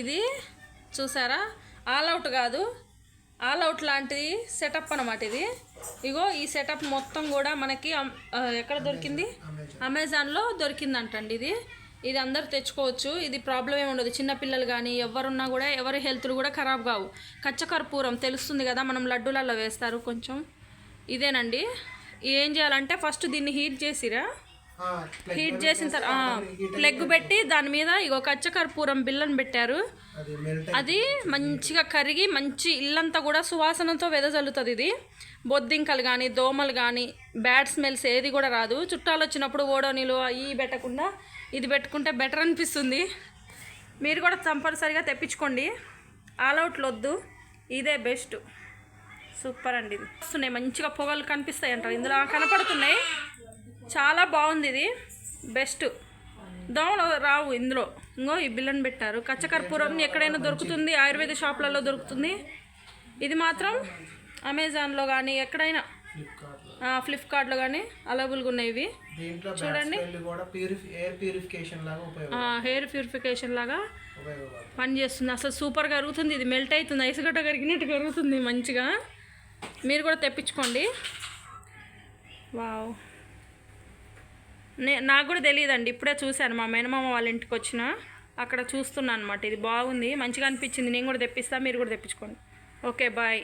ఇది చూసారా? All out కాదు. ఆల్ అవుట్ లాంటి సెటప్ అనమాట ఇది. ఇగో ఈ సెటప్ మొత్తం కూడా మనకి ఎక్కడ దొరికింది? అమెజాన్లో దొరికిందంటండి ఇది. ఇది అందరు తెచ్చుకోవచ్చు. ఇది ప్రాబ్లం ఏమి ఉండదు. చిన్నపిల్లలు కానీ ఎవరున్నా కూడా ఎవరి హెల్త్లు కూడా ఖరాబ్ కావు. కచ్చకర్పూరం తెలుస్తుంది కదా మనం లడ్డూలలో వేస్తారు కొంచెం. ఇదేనండి. ఏం చేయాలంటే ఫస్ట్ దీన్ని హీట్ చేసిరా? హీట్ చేసిన తర్వాత ప్లగ్ పెట్టి దాని మీద ఇగో కచ్చకర్పూరం బిల్లని పెట్టారు. అది మంచిగా కరిగి మంచి ఇల్లంతా కూడా సువాసనతో వెదజల్లుతుంది ఇది. బొద్దింకలు కానీ దోమలు కానీ బ్యాడ్ స్మెల్స్ ఏది కూడా రాదు. చుట్టాలు వచ్చినప్పుడు ఓడోనీలు అవి పెట్టకుండా ఇది పెట్టుకుంటే బెటర్ అనిపిస్తుంది. మీరు కూడా కంపల్సరిగా తెప్పించుకోండి. ఆల్ అవుట్లు వద్దు ఇదే బెస్ట్. సూపర్ అండి ఇది. వస్తున్నాయి. మంచిగా పొగలు కనిపిస్తాయి అంటారు ఇందులో కనపడుతున్నాయి. చాలా బాగుంది ఇది. బెస్ట్ దోమలు రావు ఇందులో. ఇంకో ఈ బిల్లని పెట్టారు. కచ్చకర్పూరం ఎక్కడైనా దొరుకుతుంది ఆయుర్వేద షాప్లలో దొరుకుతుంది. ఇది మాత్రం అమెజాన్లో కానీ ఎక్కడైనా ఫ్లిప్కార్ట్లో కానీ అవైలబుల్గా ఉన్నాయి ఇవి. చూడండి. హెయిర్ ప్యూరిఫికేషన్ లాగా ఉపయోగపడుతుంది. పని చేస్తుంది. అసలు సూపర్గా కరుగుతుంది. ఇది మెల్ట్ అవుతుంది. ఐసుగడ్డ కరిగినట్టు కరుగుతుంది మంచిగా. మీరు కూడా తెప్పించుకోండి. వావ్. నే నాకు కూడా తెలియదండి. ఇప్పుడే చూశాను. మా మేనమామ వాళ్ళ ఇంటికి వచ్చిన అక్కడ చూస్తున్నాను అనమాట ఇది బాగుంది మంచిగా అనిపించింది. నేను కూడా తెప్పిస్తా మీరు కూడా తెప్పించుకోండి. Okay bye.